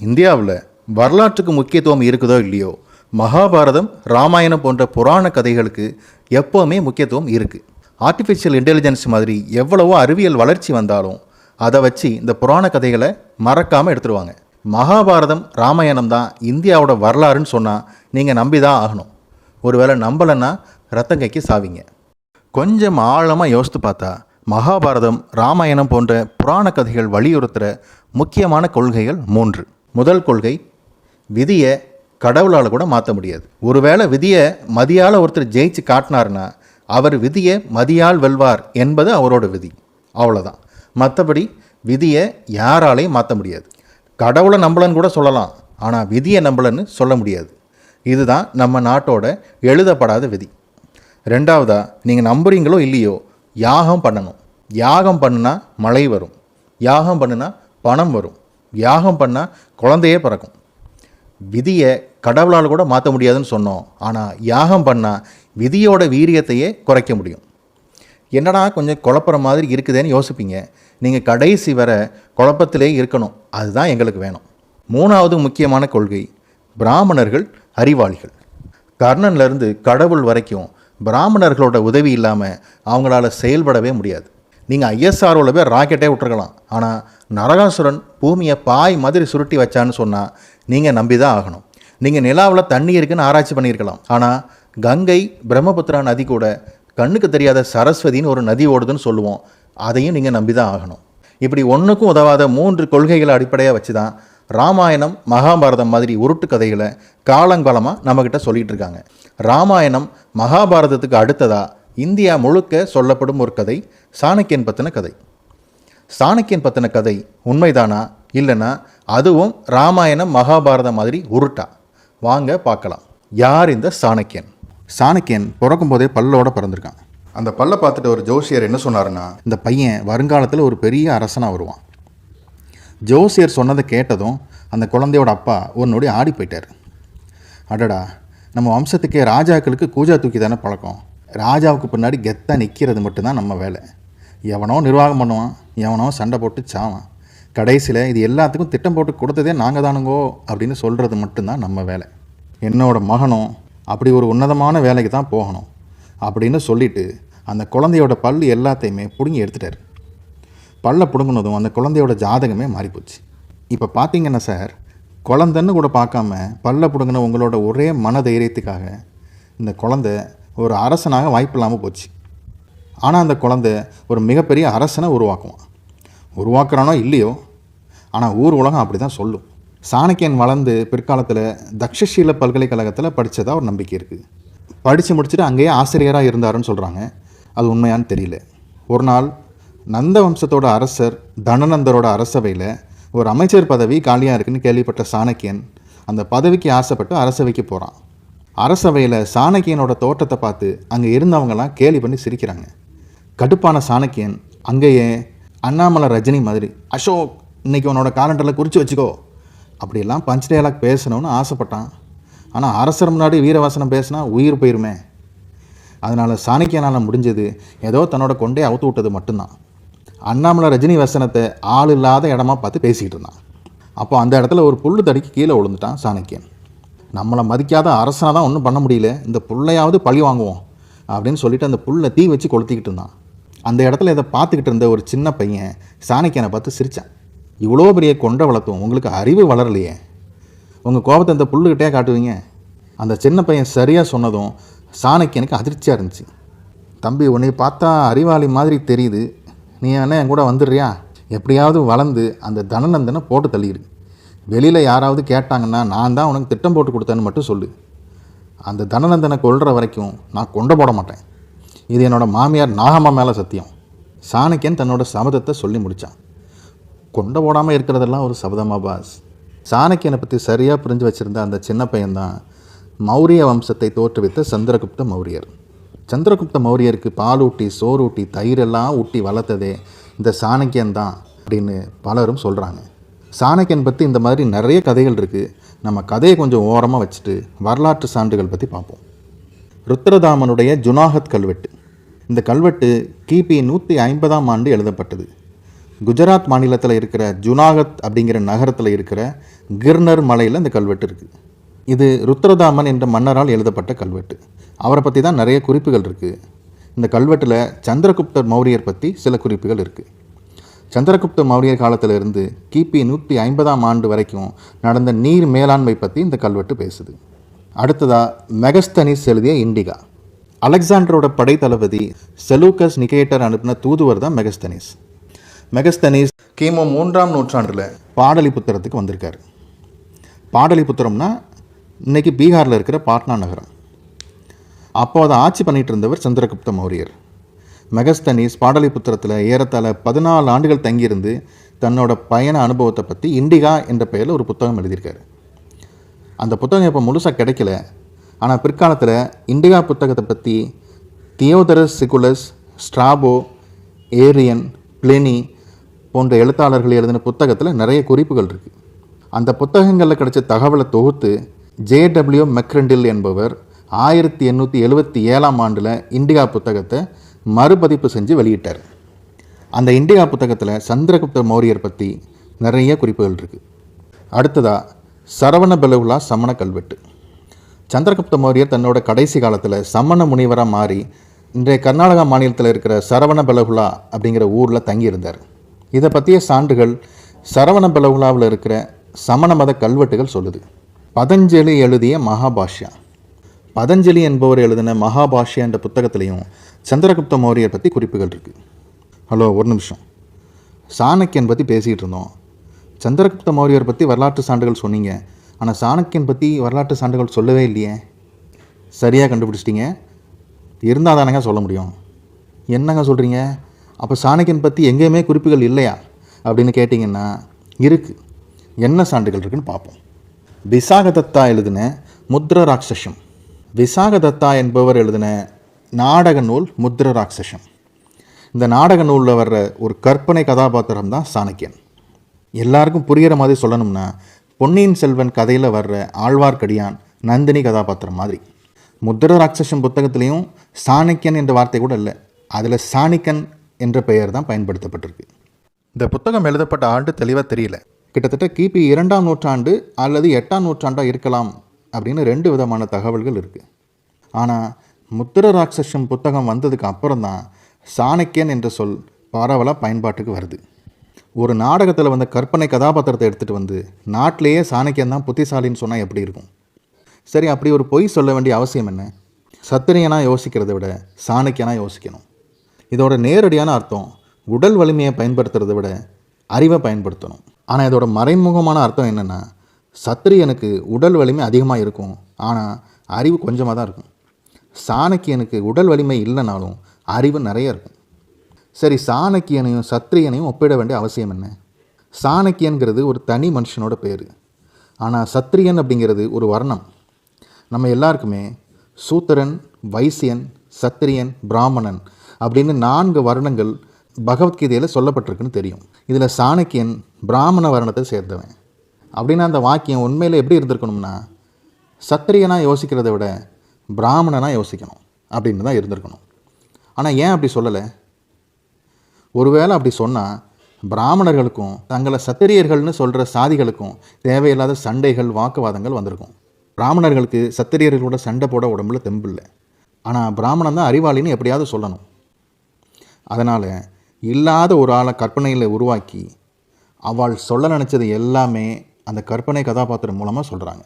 இந்தியாவில் வரலாற்றுக்கு முக்கியத்துவம் இருக்குதோ இல்லையோ மகாபாரதம் ராமாயணம் போன்ற புராண கதைகளுக்கு எப்போவுமே முக்கியத்துவம் இருக்குது ஆர்டிஃபிஷியல் இன்டெலிஜென்ஸ் மாதிரி எவ்வளவோ அறிவியல் வளர்ச்சி வந்தாலும் அதை வச்சு இந்த புராண கதைகளை மறக்காமல் எடுத்துருவாங்க. மகாபாரதம் ராமாயணம் தான் இந்தியாவோட வரலாறுன்னு சொன்னால் நீங்கள் நம்பி தான் ஆகணும். ஒருவேளை நம்பலைன்னா ரத்தங்கைக்கு சாவிங்க. கொஞ்சம் ஆழமாக யோசித்து பார்த்தா மகாபாரதம் ராமாயணம் போன்ற புராண கதைகள் வலியுறுத்துகிற முக்கியமான கொள்கைகள் மூன்று. முதல் கொள்கை விதியை கடவுளால் கூட மாற்ற முடியாது. ஒருவேளை விதியை மதியால் ஒருத்தர் ஜெயிச்சு காட்டினாருன்னா அவர் விதியை மதியால் வெல்வார் என்பது அவரோட விதி. அவ்வளோதான் மற்றபடி விதியை யாராலையும் மாற்ற முடியாது. கடவுளை நம்பலன்னு கூட சொல்லலாம் ஆனால் விதியை நம்பலன்னு சொல்ல முடியாது. இதுதான் நம்ம நாட்டோட எழுதப்படாத விதி. ரெண்டாவதா நீங்கள் நம்புறீங்களோ இல்லையோ யாகம் பண்ணணும். யாகம் பண்ணுனா மழை வரும். யாகம் பண்ணுனா பணம் வரும். யாகம் பண்ணால் குழந்தையே பிறக்கும். விதியை கடவுளால் கூட மாற்ற முடியாதுன்னு சொன்னோம். ஆனால் யாகம் பண்ணால் விதியோட வீரியத்தையே குறைக்க முடியும். என்னடா கொஞ்சம் குழப்புற மாதிரி இருக்குதேன்னு யோசிப்பீங்க. நீங்கள் கடைசி வரை குழப்பத்திலே இருக்கணும். அதுதான் எங்களுக்கு வேணும். மூணாவது முக்கியமான கொள்கை பிராமணர்கள் அறிவாளிகள். கர்ணன்லேருந்து கடவுள் வரைக்கும் பிராமணர்களோட உதவி இல்லாமல் அவங்களால செயல்படவே முடியாது. நீங்கள் ஐஎஸ்ஆர்ஓவில் போய் ராக்கெட்டே விட்டுருக்கலாம். ஆனால் நரகாசுரன் பூமியை பாய் மாதிரி சுருட்டி வச்சான்னு சொன்னால் நீங்கள் நம்பி தான் ஆகணும். நீங்கள் நிலாவில் தண்ணி இருக்குன்னு ஆராய்ச்சி பண்ணியிருக்கலாம். ஆனால் கங்கை பிரம்மபுத்திரா நதி கூட கண்ணுக்கு தெரியாத சரஸ்வதின்னு ஒரு நதி ஓடுதுன்னு சொல்லுவோம். அதையும் நீங்கள் நம்பி தான் ஆகணும். இப்படி ஒன்றுக்கும் உதவாத மூன்று கொள்கைகளை அடிப்படையாக வச்சு தான் ராமாயணம் மகாபாரதம் மாதிரி உருட்டு கதைகளை காலங்காலமாக நம்மக்கிட்ட சொல்லிகிட்டு இருக்காங்க. ராமாயணம் மகாபாரதத்துக்கு அடுத்ததாக இந்தியா முழுக்க சொல்லப்படும் ஒரு கதை சாணக்கியன் பற்றின கதை. சாணக்கியன் பற்றின கதை உண்மைதானா இல்லைன்னா அதுவும் ராமாயணம் மகாபாரதம் மாதிரி உருட்டா? வாங்க பார்க்கலாம். யார் இந்த சாணக்கியன்? சாணக்கியன் பிறக்கும் போதே பல்லோட பிறந்திருக்கான். அந்த பல்லை பார்த்துட்டு ஒரு ஜோசியர் என்ன சொன்னாருன்னா இந்த பையன் வருங்காலத்தில் ஒரு பெரிய அரசனாக வருவான். ஜோசியர் சொன்னதை கேட்டதும் அந்த குழந்தையோட அப்பா ஒரு நொடி ஆடி போயிட்டார். அடடா நம்ம வம்சத்துக்கே ராஜாக்களுக்கு கூஜா தூக்கி தானே பழக்கம்? ராஜாவுக்கு பின்னாடி கெத்தாக நிற்கிறது மட்டும்தான் நம்ம வேலை. எவனோ நிர்வாகம் பண்ணுவான் எவனோ சண்டை போட்டு சாவான். கடைசியில் இது எல்லாத்துக்கும் திட்டம் போட்டு கொடுத்ததே நாங்கள் தானுங்கோ அப்படின்னு சொல்கிறது மட்டும்தான் நம்ம வேலை. என்னோட மகனும் அப்படி ஒரு உன்னதமான வேலைக்கு தான் போகணும் அப்படின்னு சொல்லிவிட்டு அந்த குழந்தையோட பல் எல்லாத்தையுமே பிடுங்கி எடுத்துட்டார். பல்ல பிடுங்கினதும் அந்த குழந்தையோட ஜாதகமே மாறிப்போச்சு. இப்போ பார்த்தீங்கன்னா சார் குழந்தைன்னு கூட பார்க்காம பல்ல பிடுங்கின உங்களோட ஒரே மன தைரியத்துக்காக இந்த குழந்தை ஒரு அரசனாக வாய்ப்பு இல்லாமல் போச்சு. ஆனால் அந்த குழந்தை ஒரு மிகப்பெரிய அரசனை உருவாக்குவான். உருவாக்குறானோ இல்லையோ? ஆனால் ஊர் உலகம் அப்படி தான் சொல்லும். சாணக்கியன் வளர்ந்து பிற்காலத்தில் தக்ஷசீல பல்கலைக்கழகத்தில் படித்ததாக ஒரு நம்பிக்கை இருக்குது படித்து முடிச்சுட்டு அங்கேயே ஆசிரியராக இருந்தாருன்னு சொல்கிறாங்க அது உண்மையான்னு தெரியல. ஒரு நாள் நந்த வம்சத்தோட அரசர் தனநந்தரோட அரசவையில் ஒரு அமைச்சர் பதவி காலியாக இருக்குன்னு கேள்விப்பட்ட சாணக்கியன் அந்த பதவிக்கு ஆசைப்பட்டு அரசவைக்கு போகிறான் அரசவையில் சாணக்கியனோட தோற்றத்தை பார்த்து அங்கே இருந்தவங்கலாம் கேலி பண்ணி சிரிக்கிறாங்க. கடுப்பான சாணக்கியன் அங்கேயே அண்ணாமலை ரஜினி மாதிரி அசோக் இன்னைக்கு உன்னோட காலண்டரில் குறித்து வச்சுக்கோ. அப்படியெல்லாம் பஞ்ச் டயலாக் பேசணும்னு ஆசைப்பட்டான். ஆனால் அரசர் முன்னாடி வீரவாசனம் பேசினா உயிர் போயிருமே. அதனால் சாணக்கியனால் முடிஞ்சது ஏதோ தன்னோட கொண்டே அவுத்து விட்டது மட்டும்தான். அண்ணாமலை ரஜினி வசனத்தை ஆள் இல்லாத இடமா பார்த்து பேசிக்கிட்டு இருந்தான். அப்போ அந்த இடத்துல ஒரு புல்லு தடிக்கு கீழே விழுந்துட்டான் சாணக்கியன். நம்மளை மதிக்காத அரசனை தான் ஒன்றும் பண்ண முடியல. இந்த புள்ளையாவது பழி வாங்குவோம் அப்படின்னு சொல்லிட்டு அந்த புல்லை தீ வச்சு கொளுத்திக்கிட்டு இருந்தான். அந்த இடத்துல இதை பார்த்துக்கிட்டு இருந்த ஒரு சின்ன பையன் சாணக்கியனை பார்த்து சிரித்தான் இவ்வளோ பெரிய கொண்டை வளர்த்தும் உங்களுக்கு அறிவு வளரலையே. உங்கள் கோபத்தை இந்த புல்லுக்கிட்டே காட்டுவீங்க. அந்த சின்ன பையன் சரியாக சொன்னதும் சாணக்கியனுக்கு அதிர்ச்சியாக இருந்துச்சு. தம்பி உன்னை பார்த்தா அறிவாளி மாதிரி தெரியுது. நீ என்ன என் கூட வந்துடுறியா? எப்படியாவது வளர்ந்து அந்த தனநந்தனை போட்டு தள்ளிடு. வெளியில் யாராவது கேட்டாங்கன்னா நான் தான் உனக்கு திட்டம் போட்டு கொடுத்தேன்னு மட்டும் சொல்லு. அந்த தனநந்தனை கொள்கிற வரைக்கும் நான் கொண்ட போட மாட்டேன். இது என்னோடய மாமியார் நாகம்மா மேலே சத்தியம். சாணக்கியன் தன்னோட சபதத்தை சொல்லி முடித்தான் கொண்ட போடாமல் இருக்கிறதெல்லாம் ஒரு சபதமாக பாஸ்? சாணக்கியனை பற்றி சரியாக புரிஞ்சு வச்சுருந்த அந்த சின்ன பையன்தான் மௌரிய வம்சத்தை தோற்றுவித்த சந்திரகுப்த மௌரியர். சந்திரகுப்த மௌரியருக்கு பாலூட்டி சோறூட்டி தயிரெல்லாம் ஊட்டி வளர்த்ததே இந்த சாணக்கியன் தான் அப்படின்னு பலரும் சொல்கிறாங்க சாணக்கியன் பற்றி இந்த மாதிரி நிறைய கதைகள் இருக்குது நம்ம கதையை கொஞ்சம் ஓரமாக வச்சுட்டு வரலாற்று சான்றுகள் பற்றி பார்ப்போம். ருத்ரதாமனுடைய ஜுனாகத் கல்வெட்டு. இந்த கல்வெட்டு கிபி நூற்றி ஐம்பதாம் ஆண்டு எழுதப்பட்டது. குஜராத் மாநிலத்தில் இருக்கிற ஜுனாகத் அப்படிங்கிற நகரத்தில் இருக்கிற கிர்னர் மலையில் இந்த கல்வெட்டு இருக்குது இது ருத்ரதாமன் என்ற மன்னரால் எழுதப்பட்ட கல்வெட்டு. அவரை பற்றி தான் நிறைய குறிப்புகள் இருக்குது இந்த கல்வெட்டில் சந்திரகுப்தர் மௌரியர் பற்றி சில குறிப்புகள் இருக்குது சந்திரகுப்த மௌரியர் காலத்திலிருந்து கிபி நூற்றி ஐம்பதாம் ஆண்டு வரைக்கும் நடந்த நீர் மேலாண்மை பற்றி இந்த கல்வெட்டு பேசுது. அடுத்ததா மெகஸ்தனிஸ் எழுதிய இண்டிகா. அலெக்சாண்டரோட படைத்தளபதி செலூக்கஸ் நிகேட்டர் அனுப்பின தூதுவர் தான் மெகஸ்தனிஸ். மெகஸ்தனிஸ் கிமு மூன்றாம் நூற்றாண்டில் பாடலிபுத்திரத்துக்கு வந்திருக்கார். பாடலிபுத்திரம்னா இன்னைக்கு பீகாரில் இருக்கிற பாட்னா நகரம். அப்போ அதை ஆட்சி பண்ணிகிட்டு இருந்தவர் சந்திரகுப்த மௌரியர். மெகஸ்தனிஸ் பாடலிபுத்திரத்தில் ஏறத்தாழ பதினாலு ஆண்டுகள் தங்கியிருந்து தன்னோட பயண அனுபவத்தை பற்றி இண்டிகா என்ற பெயரில் ஒரு புத்தகம் எழுதியிருக்காரு. அந்த புத்தகம் இப்போ முழுசாக கிடைக்கல. ஆனால் பிற்காலத்தில் இண்டிகா புத்தகத்தை பற்றி தியோதரஸ் சிகுலஸ் ஸ்ட்ராபோ ஏரியன் பிளெனி போன்ற எழுத்தாளர்கள் எழுதின புத்தகத்தில் நிறைய குறிப்புகள் இருக்குது அந்த புத்தகங்களில் கிடைச்ச தகவலை தொகுத்து ஜேடபிள்யூ மெக்ரெண்டில் என்பவர் ஆயிரத்தி எண்ணூற்றி எழுபத்தி ஏழாம் ஆண்டில் இண்டிகா புத்தகத்தை மறுபதிப்பு செஞ்சு வெளியிட்டார். அந்த இந்தியா புத்தகத்தில் சந்திரகுப்த மௌரியர் பற்றி நிறைய குறிப்புகள் இருக்குது அடுத்ததாக சரவண பெலவுலா சமண கல்வெட்டு. சந்திரகுப்த மௌரியர் தன்னோட கடைசி காலத்தில் சமண முனிவராக மாறி இன்றைய கர்நாடகா மாநிலத்தில் இருக்கிற சரவண பெலகுலா அப்படிங்கிற ஊரில் தங்கியிருந்தார். இதை பற்றிய சான்றுகள் சரவண பெலகுலாவில் இருக்கிற சமண மத கல்வெட்டுகள் சொல்லுது. பதஞ்சலி எழுதிய மகாபாஷ்யா. பதஞ்சலி என்பவர் எழுதின மகாபாஷ்யா என்ற புத்தகத்திலையும் சந்திரகுப்த மௌரியர் பற்றி குறிப்புகள் இருக்குது ஹலோ ஒரு நிமிஷம். சாணக்கியன் பற்றி பேசிகிட்டு இருந்தோம். சந்திரகுப்த மௌரியர் பற்றி வரலாற்று சான்றுகள் சொன்னீங்க. ஆனால் சாணக்கியன் பற்றி வரலாற்று சான்றுகள் சொல்லவே இல்லையே. சரியாக கண்டுபிடிச்சிட்டீங்க. இருந்தால் தானங்க சொல்ல முடியும். என்னங்க சொல்கிறீங்க அப்போ சாணக்கியன் பற்றி எங்கேயுமே குறிப்புகள் இல்லையா? அப்படின்னு கேட்டிங்கன்னா இருக்குது என்ன சான்றுகள் இருக்குன்னு பார்ப்போம். விசாகதத்தா எழுதின முத்ர ராட்சசம் விசாகதத்தா என்பவர் எழுதின நாடக நூல் முத்ர ராட்சசம் இந்த நாடக நூலில் வர்ற ஒரு கற்பனை கதாபாத்திரம் தான் சாணக்கியன். எல்லாருக்கும் புரிகிற மாதிரி சொல்லணும்னா பொன்னியின் செல்வன் கதையில் வர்ற ஆழ்வார்க்கடியான் நந்தினி கதாபாத்திரம் மாதிரி. முத்திர ராட்சசம் புத்தகத்திலையும் சாணக்கியன் என்ற வார்த்தை கூட இல்லை. அதில் சாணிக்கன் என்ற பெயர் தான் பயன்படுத்தப்பட்டிருக்கு. இந்த புத்தகம் எழுதப்பட்ட ஆண்டு தெளிவாக தெரியல. கிட்டத்தட்ட கிபி இரண்டாம் நூற்றாண்டு அல்லது எட்டாம் நூற்றாண்டாக இருக்கலாம் அப்படின்னு ரெண்டு விதமான தகவல்கள் இருக்குது ஆனால் முத்திர ராட்சசம் புத்தகம் வந்ததுக்கு அப்புறம் தான் சாணக்கியன் என்ற சொல் பரவலாக பயன்பாட்டுக்கு வருது. ஒரு நாடகத்தில் வந்த கற்பனை கதாபாத்திரத்தை எடுத்துகிட்டு வந்து நாட்டிலேயே சாணக்கியன் தான் புத்திசாலின்னு சொன்னால் எப்படி இருக்கும்? சரி அப்படி ஒரு பொய் சொல்ல வேண்டிய அவசியம் என்ன? சத்திரியனா யோசிக்கிறதை விட சாணக்கியனா யோசிக்கணும். இதோட நேரடியான அர்த்தம் உடல் வலிமையை பயன்படுத்துறதை விட அறிவை பயன்படுத்தணும். ஆனால் இதோட மறைமுகமான அர்த்தம் என்னென்னா சத்திரியனுக்கு உடல் வலிமை அதிகமாக இருக்கும். ஆனால் அறிவு கொஞ்சமாக தான் இருக்கும். சாணக்கியனுக்கு உடல் வலிமை இல்லைனாலும் அறிவு நிறைய இருக்கும். சரி சாணக்கியனையும் சத்திரியனையும் ஒப்பிட வேண்டிய அவசியம் என்ன? சாணக்கியன்கிறது ஒரு தனி மனுஷனோட பேர். ஆனால் சத்திரியன் அப்படிங்கிறது ஒரு வர்ணம். நம்ம எல்லாருக்குமே சூத்திரன் வைசியன் சத்திரியன் பிராமணன் அப்படின்னு நான்கு வர்ணங்கள் பகவத்கீதையில் சொல்லப்பட்டிருக்குன்னு தெரியும். இதில் சாணக்கியன் பிராமண வர்ணத்தை சேர்ந்தவன். அப்படின்னா அந்த வாக்கியம் உண்மையில் எப்படி இருந்திருக்கணும்னா சத்திரியனாக யோசிக்கிறதை விட பிராமணனாக யோசிக்கணும் அப்படின்னு தான் இருந்திருக்கணும். ஆனால் ஏன் அப்படி சொல்லலை? ஒருவேளை அப்படி சொன்னால் பிராமணர்களுக்கும் தங்களை சத்திரியர்கள்னு சொல்கிற சாதிகளுக்கும் தேவையில்லாத சண்டைகள் வாக்குவாதங்கள் வந்திருக்கும். பிராமணர்களுக்கு சத்திரியர்களோட சண்டை போட உடம்புல தெம்பு இல்லை. ஆனால் பிராமணன் தான் அறிவாளின்னு எப்படியாவது சொல்லணும். அதனால் இல்லாத ஒரு ஆளை கற்பனையில் உருவாக்கி அவள் சொல்ல நினச்சது எல்லாமே அந்த கற்பனை கதாபாத்திரம் மூலமாக சொல்கிறாங்க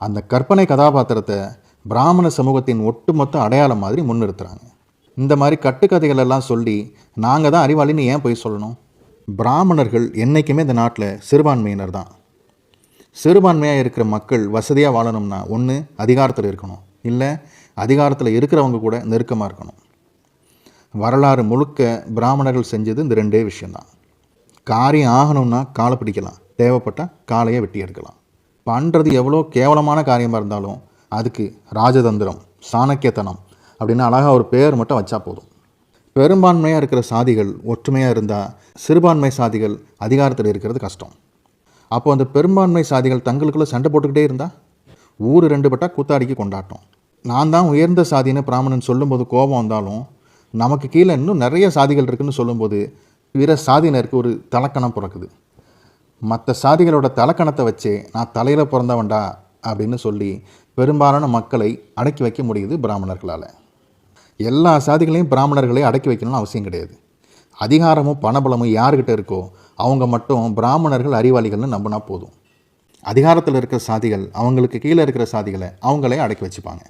அந்த கற்பனை கதாபாத்திரத்தை பிராமண சமூகத்தின் ஒட்டுமொத்த அடையாளம் மாதிரி முன்னிறுத்துறாங்க. இந்த மாதிரி கட்டுக்கதைகள் எல்லாம் சொல்லி நாங்கள் தான் அறிவாளின்னு ஏன் போய் சொல்லணும்? பிராமணர்கள் என்றைக்குமே இந்த நாட்டில் சிறுபான்மையினர் தான். சிறுபான்மையாக இருக்கிற மக்கள் வசதியாக வாழணும்னா ஒன்று அதிகாரத்தில் இருக்கணும். இல்லை அதிகாரத்தில் இருக்கிறவங்க கூட நெருக்கமாக இருக்கணும். வரலாறு முழுக்க பிராமணர்கள் செஞ்சது இந்த ரெண்டே விஷயந்தான் காரியம் ஆகணும்னா காலை பிடிக்கலாம். தேவைப்பட்டால் காலையை வெட்டி எடுக்கலாம். பண்ணுறது எவ்வளோ கேவலமான காரியமாக இருந்தாலும் அதுக்கு ராஜதந்திரம் சாணக்கியத்தனம் அப்படின்னு அழகாக ஒரு பேர் மட்டும் வச்சா போதும். பெரும்பான்மையாக இருக்கிற சாதிகள் ஒற்றுமையாக இருந்தால் சிறுபான்மை சாதிகள் அதிகாரத்தில் இருக்கிறது கஷ்டம். அப்போ அந்த பெரும்பான்மை சாதிகள் தங்களுக்குள்ளே சண்டை போட்டுக்கிட்டே இருந்தால் ஊர் ரெண்டு பட்டா கூத்தாடிக்கு கொண்டாட்டம். நான் தான் உயர்ந்த சாதின்னு பிராமணன் சொல்லும்போது கோபம் வந்தாலும் நமக்கு கீழே இன்னும் நிறைய சாதிகள் இருக்குதுன்னு சொல்லும்போது பிற சாதியினருக்கு ஒரு தலக்கணம் பிறக்குது. மற்ற சாதிகளோட தலக்கணத்தை வச்சே நான் தலையில் பிறந்தவன்டா அப்படின்னு சொல்லி பெரும்பாலான மக்களை அடக்கி வைக்க முடியுது பிராமணர்களால். எல்லா சாதிகளையும் பிராமணர்களை அடக்கி வைக்கணும்னு அவசியம் கிடையாது. அதிகாரமும் பணபலமும் யாருக்கிட்ட இருக்கோ அவங்க மட்டும் பிராமணர்கள் அறிவாளிகள்னு நம்பினா போதும். அதிகாரத்தில் இருக்கிற சாதிகள் அவங்களுக்கு கீழே இருக்கிற சாதிகளை அவங்களே அடக்கி வச்சுப்பாங்க.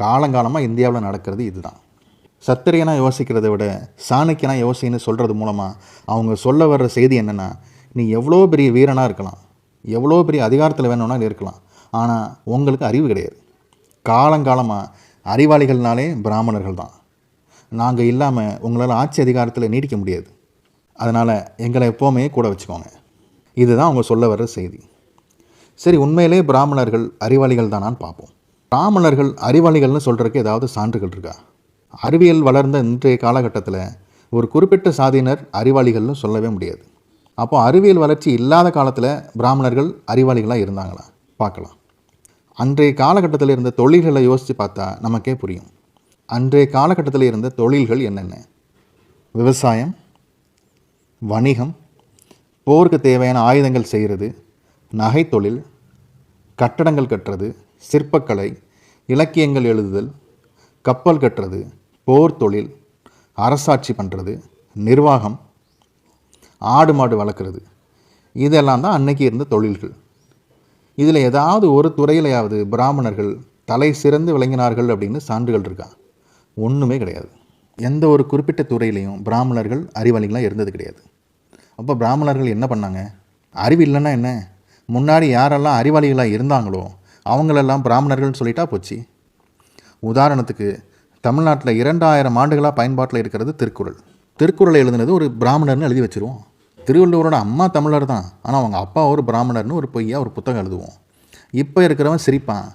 காலங்காலமாக இந்தியாவில் நடக்கிறது இதுதான். சத்திரியனா யோசிக்கிறதை விட சாணக்கியனாக யோசின்னு சொல்கிறது மூலமாக அவங்க சொல்ல வர்ற செய்தி என்னென்னா நீ எவ்வளோ பெரிய வீரனாக இருக்கலாம். எவ்வளோ பெரிய அதிகாரத்தில் வேணும்னா நீ இருக்கலாம். ஆனால் உங்களுக்கு அறிவு கிடையாது. காலங்காலமாக அறிவாளிகள்னாலே பிராமணர்கள் தான். நாங்கள் இல்லாமல் உங்களால் ஆட்சி அதிகாரத்தில் நீடிக்க முடியாது. அதனால் எங்களை எப்போவுமே கூட வச்சுக்கோங்க. இதுதான் அவங்க சொல்ல வர்ற செய்தி. சரி உண்மையிலே பிராமணர்கள் அறிவாளிகள் தானான்னு பார்ப்போம். பிராமணர்கள் அறிவாளிகள்னு சொல்கிறதுக்கு ஏதாவது சான்றுகள் இருக்கா? அறிவியல் வளர்ந்த இன்றைய காலகட்டத்தில் ஒரு குறிப்பிட்ட சாதியினர் அறிவாளிகள்னு சொல்லவே முடியாது. அப்போ அறிவியல் வளர்ச்சி இல்லாத காலத்தில் பிராமணர்கள் அறிவாளிகளாக இருந்தாங்களா? பார்க்கலாம். அன்றைய காலகட்டத்தில் இருந்த தொழில்களை யோசித்து பார்த்தா நமக்கே புரியும். அன்றைய காலகட்டத்தில் இருந்த தொழில்கள் என்னென்ன? விவசாயம் வணிகம் போருக்கு தேவையான ஆயுதங்கள் செய்கிறது நகைத்தொழில் கட்டடங்கள் கட்டுறது சிற்பக்கலை இலக்கியங்கள் எழுதுதல் கப்பல் கட்டுறது போர் தொழில் அரசாட்சி பண்ணுறது நிர்வாகம் ஆடு மாடு வளர்க்குறது. இதெல்லாம் தான் அன்னைக்கு இருந்த தொழில்கள். இதில் ஏதாவது ஒரு துறையிலையாவது பிராமணர்கள் தலை சிறந்து விளங்கினார்கள் அப்படின்னு சான்றுகள் இருக்கா? ஒன்றுமே கிடையாது. எந்த ஒரு குறிப்பிட்ட துறையிலையும் பிராமணர்கள் அறிவாளிகளாக இருந்தது கிடையாது. அப்போ பிராமணர்கள் என்ன பண்ணாங்க? அறிவு இல்லைன்னா என்ன? முன்னாடி யாரெல்லாம் அறிவாளிகளாக இருந்தாங்களோ அவங்களெல்லாம் பிராமணர்கள்னு சொல்லிட்டா போச்சு. உதாரணத்துக்கு தமிழ்நாட்டில் இரண்டாயிரம் ஆண்டுகளாக பயன்பாட்டில் இருக்கிறது திருக்குறள். திருக்குறளை எழுதுனது ஒரு பிராமணர்னு எழுதி வச்சுருவோம். திருவள்ளுவரோட அம்மா தமிழர் தான். ஆனால் அவங்க அப்பா ஒரு பிராமணர்னு ஒரு பொய்யா ஒரு புத்தகம் எழுதுவோம். இப்போ இருக்கிறவன் சிரிப்பான்.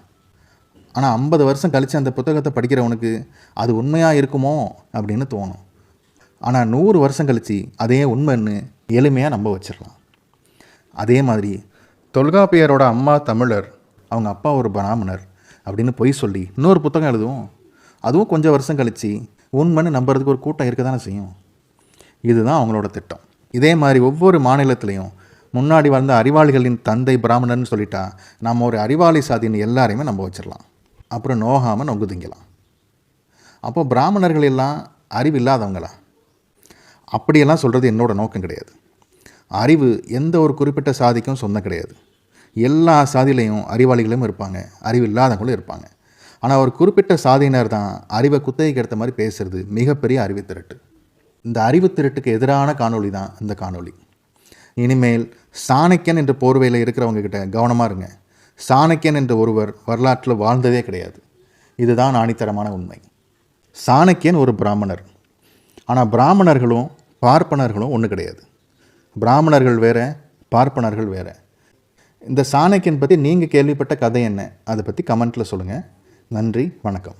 ஆனால் ஐம்பது வருஷம் கழித்து அந்த புத்தகத்தை படிக்கிறவனுக்கு அது உண்மையாக இருக்குமோ அப்படின்னு தோணும். ஆனால் நூறு வருஷம் கழித்து அதே உண்மைன்னு எளிமையாக நம்ப வச்சிடலாம். அதே மாதிரி தொல்காப்பியரோட அம்மா தமிழர் அவங்க அப்பா ஒரு பிராமணர் அப்படின்னு பொய் சொல்லி இன்னொரு புத்தகம் எழுதுவோம். அதுவும் கொஞ்சம் வருஷம் கழித்து உண்மைன்னு நம்புறதுக்கு ஒரு கூட்டம் இருக்க தானே செய்யும். இதுதான் அவங்களோட திட்டம். இதே மாதிரி ஒவ்வொரு மாநிலத்திலையும் முன்னாடி வந்த அறிவாளிகளின் தந்தை பிராமணர்னு சொல்லிட்டா நம்ம ஒரு அறிவாளி சாதின்னு எல்லாரையுமே நம்ம வச்சிடலாம். அப்புறம் நோகாமல் நொங்கு திங்கலாம் அப்போ பிராமணர்கள் எல்லாம் அறிவு இல்லாதவங்களா? அப்படியெல்லாம் சொல்கிறது என்னோட நோக்கம் கிடையாது. அறிவு எந்த ஒரு குறிப்பிட்ட சாதிக்கும் சொந்தம் கிடையாது. எல்லா சாதியிலையும் அறிவாளிகளும் இருப்பாங்க அறிவில்லாதவங்களும் இருப்பாங்க. ஆனால் ஒரு குறிப்பிட்ட சாதியினர் தான் அறிவை குத்தகைக்கு எடுத்த மாதிரி பேசுகிறது மிகப்பெரிய அறிவு திரட்டு. இந்த அறிவு திருட்டுக்கு எதிரான காணொளி தான் இந்த காணொளி. இனிமேல் சாணக்கியன் என்ற போர்வையில் இருக்கிறவங்க கிட்ட கவனமாக இருங்க. சாணக்கியன் என்ற ஒருவர் வரலாற்றில் வாழ்ந்ததே கிடையாது. இதுதான் ஆணித்தரமான உண்மை. சாணக்கியன் ஒரு பிராமணர். ஆனால் பிராமணர்களும் பார்ப்பனர்களும் ஒன்று கிடையாது. பிராமணர்கள் வேற பார்ப்பனர்கள் வேற. இந்த சாணக்கியன் பற்றி நீங்கள் கேள்விப்பட்ட கதை என்ன? அதை பற்றி கமெண்ட்டில் சொல்லுங்கள் நன்றி வணக்கம்.